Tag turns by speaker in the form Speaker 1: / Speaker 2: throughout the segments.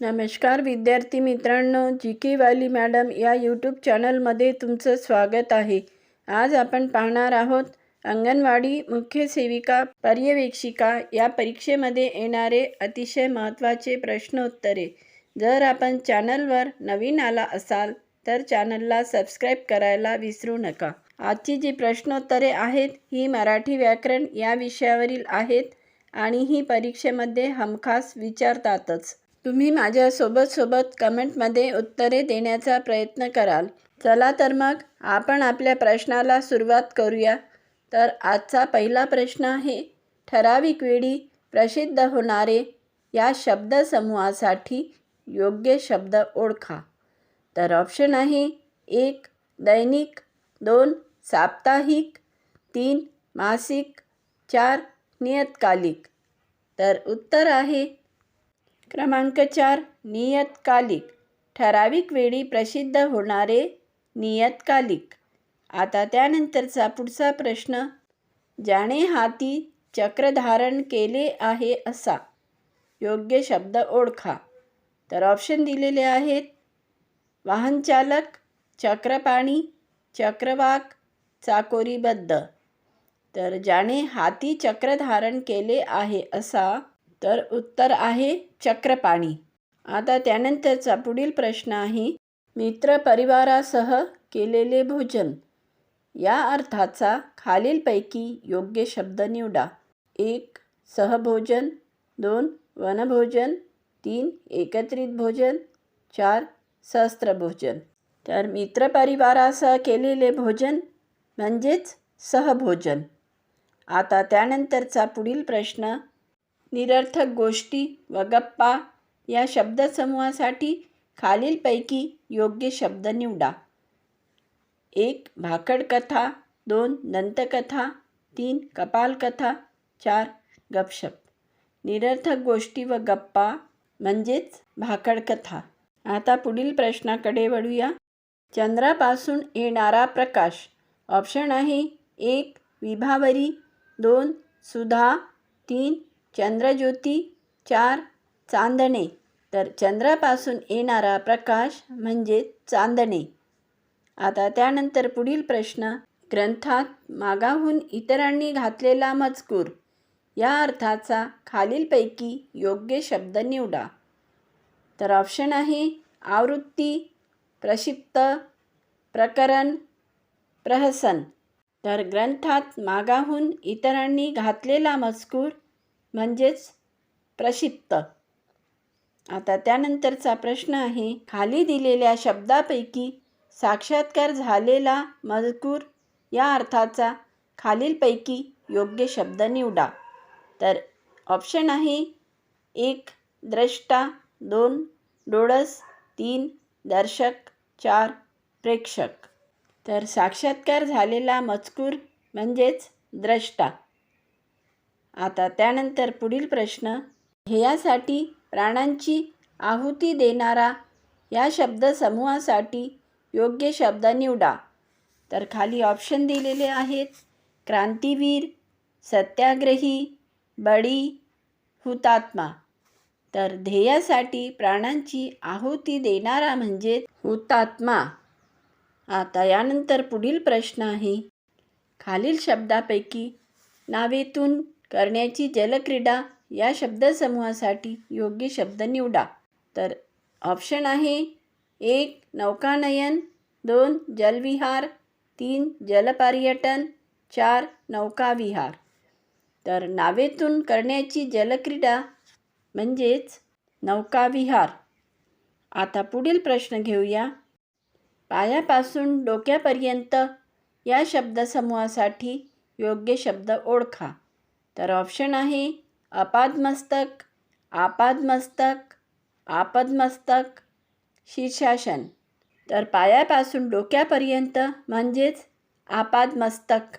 Speaker 1: नमस्कार विद्यार्थी मित्रांनो जी के वाली मॅडम या यूट्यूब चॅनलमध्ये तुमचं स्वागत आहे. आज आपण पाहणार आहोत अंगणवाडी मुख्य सेविका पर्यवेक्षिका या परीक्षेमध्ये येणारे अतिशय महत्त्वाचे प्रश्नोत्तरे. जर आपण चॅनलवर नवीन आला असाल तर चॅनलला सबस्क्राईब करायला विसरू नका. आजची जी प्रश्नोत्तरे आहेत ही मराठी व्याकरण या विषयावरील आहेत आणि ही परीक्षेमध्ये हमखास विचारतातच. तुम्ही माझ्यासोबत सोबत कमेंटमध्ये उत्तरे देण्याचा प्रयत्न कराल. चला तर मग आपण आपल्या प्रश्नाला सुरुवात करूया. तर आजचा पहिला प्रश्न आहे ठराविक वेळी प्रसिद्ध होणारे या शब्दसमूहासाठी योग्य शब्द ओळखा. तर ऑप्शन आहे एक दैनिक दोन साप्ताहिक तीन मासिक चार नियतकालिक. तर उत्तर आहे क्रमांक चार नियतकालिक. ठराविक वेळी प्रसिद्ध होणारे नियतकालिक. आता त्यानंतरचा पुढचा प्रश्न ज्याने हाती चक्र धारण केले आहे असा. योग्य शब्द ओळखा. तर ऑप्शन दिलेले आहेत वाहनचालक चक्रपाणी चक्रवाक चाकोरीबद्ध. तर ज्याने हाती चक्र धारण केले आहे असा तर उत्तर आहे चक्रपाणी. आता त्यानंतरचा पुढील प्रश्न आहे मित्रपरिवारासह केलेले भोजन. या अर्थाचा खालीलपैकी योग्य शब्द निवडा. एक सहभोजन. दोन वनभोजन. तीन एकत्रित भोजन. चार सहस्त्रभोजन. तर मित्रपरिवारासह केलेले भोजन म्हणजेच सहभोजन. आता त्यानंतरचा पुढील प्रश्न निरर्थक गोष्टी व गप्पा या शब्दसमूहासाठी खालीलपैकी योग्य शब्द निवडा. एक भाकडकथा दोन दंतकथा तीन कपालकथा चार गपशप. निरर्थक गोष्टी व गप्पा म्हणजेच भाकडकथा आता पुढील प्रश्नाकडे वळूया. चंद्रापासून येणारा प्रकाश. ऑप्शन आहे एक विभावरी दोन सुधा तीन चंद्रज्योती चार चांदणे. तर चंद्रापासून येणारा प्रकाश म्हणजे चांदणे. आता त्यानंतर पुढील प्रश्न. ग्रंथात मागाहून इतरांनी घातलेला मजकूर. या अर्थाचा खालीलपैकी योग्य शब्द निवडा. तर ऑप्शन आहे आवृत्ती प्रक्षिप्त प्रकरण प्रहसन. तर ग्रंथात मागाहून इतरांनी घातलेला मजकूर म्हणजेच प्रक्षिप्त. आता त्यानंतरचा प्रश्न आहे खाली दिलेल्या शब्दापैकी साक्षात्कार झालेला मजकूर या अर्थाचा खालीलपैकी योग्य शब्द निवडा. तर ऑप्शन आहे एक द्रष्टा दोन डोळस तीन दर्शक चार प्रेक्षक. तर साक्षात्कार झालेला मजकूर म्हणजेच द्रष्टा. आता त्यानंतर पुढील प्रश्न. ध्येयासाठी प्राणांची आहुती देणारा या शब्दसमूहासाठी योग्य शब्द निवडा. तर खाली ऑप्शन दिलेले आहेत. क्रांतीवीर सत्याग्रही बळी हुतात्मा. तर ध्येयासाठी प्राणांची आहुती देणारा म्हणजे हुतात्मा. आता यानंतर पुढील प्रश्न आहे. खालील शब्दापैकी नावेतून करण्याची जलक्रीडा या शब्दसमूहासाठी योग्य शब्द निवडा. तर ऑप्शन आहे एक नौकानयन दोन जलविहार तीन जलपर्यटन चार नौकाविहार. तर नावेतून करण्याची जलक्रीडा म्हणजेच नौकाविहार. आता पुढील प्रश्न घेऊया. पायापासून डोक्यापर्यंत या शब्दसमूहासाठी योग्य शब्द ओळखा. तर ऑप्शन आहे अपादमस्तक आपादमस्तक आपदमस्तक शीर्षासन. तर पायापासून डोक्यापर्यंत म्हणजेच आपादमस्तक.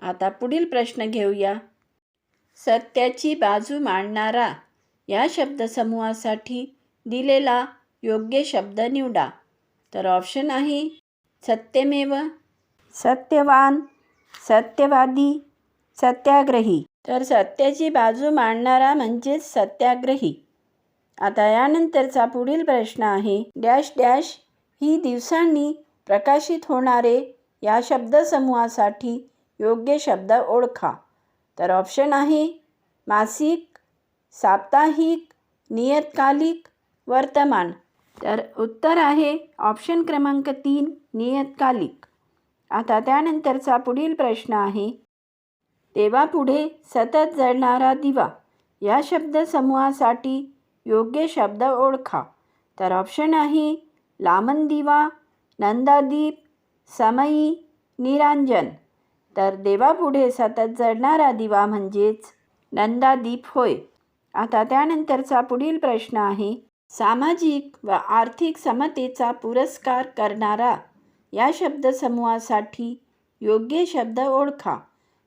Speaker 1: आता पुढील प्रश्न घेऊया. सत्याची बाजू मांडणारा या शब्दसमूहासाठी दिलेला योग्य शब्द निवडा. तर ऑप्शन आहे सत्यमेव सत्यवान सत्यवादी सत्याग्रही. तर सत्याची बाजू मांडणारा म्हणजेच सत्याग्रही. आता यानंतरचा पुढील प्रश्न आहे डॅश डॅश ही दिवसांनी प्रकाशित होणारे या शब्दसमूहासाठी योग्य शब्द ओळखा. तर ऑप्शन आहे मासिक साप्ताहिक नियतकालिक वर्तमान. तर उत्तर आहे ऑप्शन क्रमांक तीन नियतकालिक. आता त्यानंतरचा पुढील प्रश्न आहे देवापुढे सतत जळणारा दिवा. या शब्दसमूहासाठी योग्य शब्द ओळखा. तर ऑप्शन आहे लामन दिवा नंदादीप समयी निरांजन. तर देवापुढे सतत जळणारा दिवा म्हणजेच नंदादीप होय. आता त्यानंतरचा पुढील प्रश्न आहे सामाजिक व आर्थिक समतेचा पुरस्कार करणारा या शब्दसमूहासाठी योग्य शब्द ओळखा.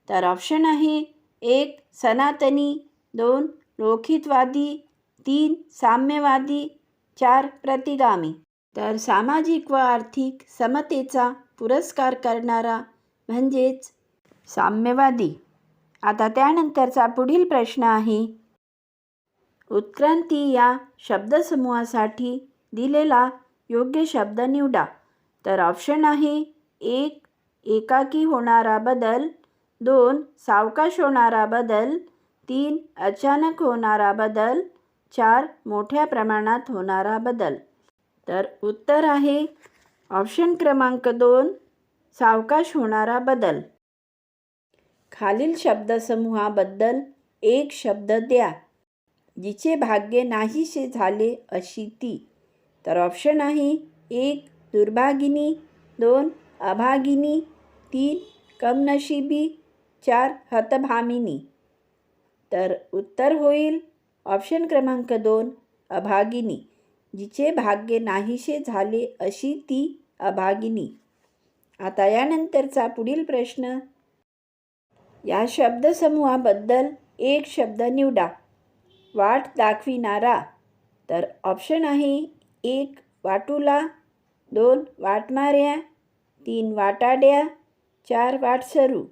Speaker 1: तर ऑप्शन आहे एक सनातनी दोन रोखितवादी तीन साम्यवादी चार प्रतिगामी. तर सामाजिक व आर्थिक समतेचा पुरस्कार करणारा म्हणजेच साम्यवादी. आता त्यानंतरचा पुढील प्रश्न आहे उत्क्रांती या शब्दसमूहासाठी दिलेला योग्य शब्द निवडा. तर ऑप्शन आहे एक एकाकी होणारा बदल दोन सावकाश होणारा बदल. तीन अचानक होणारा बदल. चार मोठ्या प्रमाणात होणारा बदल. तर उत्तर आहे ऑप्शन क्रमांक दोन सावकाश होणारा बदल. खालील शब्दसमूहाबद्दल एक शब्द द्या जिचे भाग्य नाहीसे झाले अशी ती. तर ऑप्शन आहे एक दुर्भागिनी. दोन अभागिनी. तीन कमनशिबी. चार हतभामिनी. तर उत्तर होईल ऑप्शन क्रमांक दोन अभागिनी जिचे भाग्य नाहीसे झाले अशी ती अभागिनी. आता यानंतरचा पुढील प्रश्न. या शब्दसमूहाबद्दल एक शब्द निवडा. वाट दाखविणारा. तर ऑप्शन आहे एक वाटूला. दोन वाटमाऱ्या. तीन वाटाड्या. चार वाटसरू.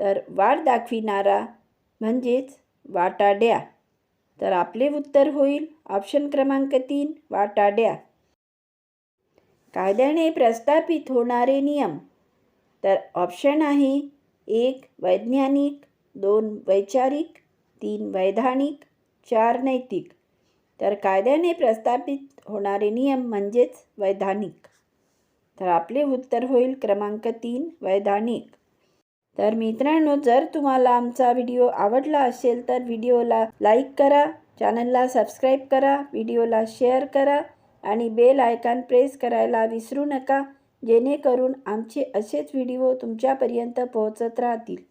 Speaker 1: तर वाट दाखविणारा म्हणजेच वाटाड्या. तर आपले उत्तर होईल ऑप्शन क्रमांक तीन वाटाड्या. कायद्याने प्रस्थापित होणारे नियम. तर ऑप्शन आहे एक वैज्ञानिक दोन वैचारिक तीन वैधानिक चार नैतिक. तर कायद्याने प्रस्थापित होणारे नियम म्हणजेच वैधानिक. तर आपले उत्तर होईल क्रमांक तीन वैधानिक. तर मित्रांनो जर तुम्हाला आमचा व्हिडिओ आवडला असेल तर व्हिडिओला लाईक करा चॅनलला सबस्क्राईब करा व्हिडिओला शेअर करा आणि बेल आयकॉन प्रेस करायला विसरू नका जेणेकरून आमचे असेच व्हिडिओ तुमच्यापर्यंत पोहोचत राहतील.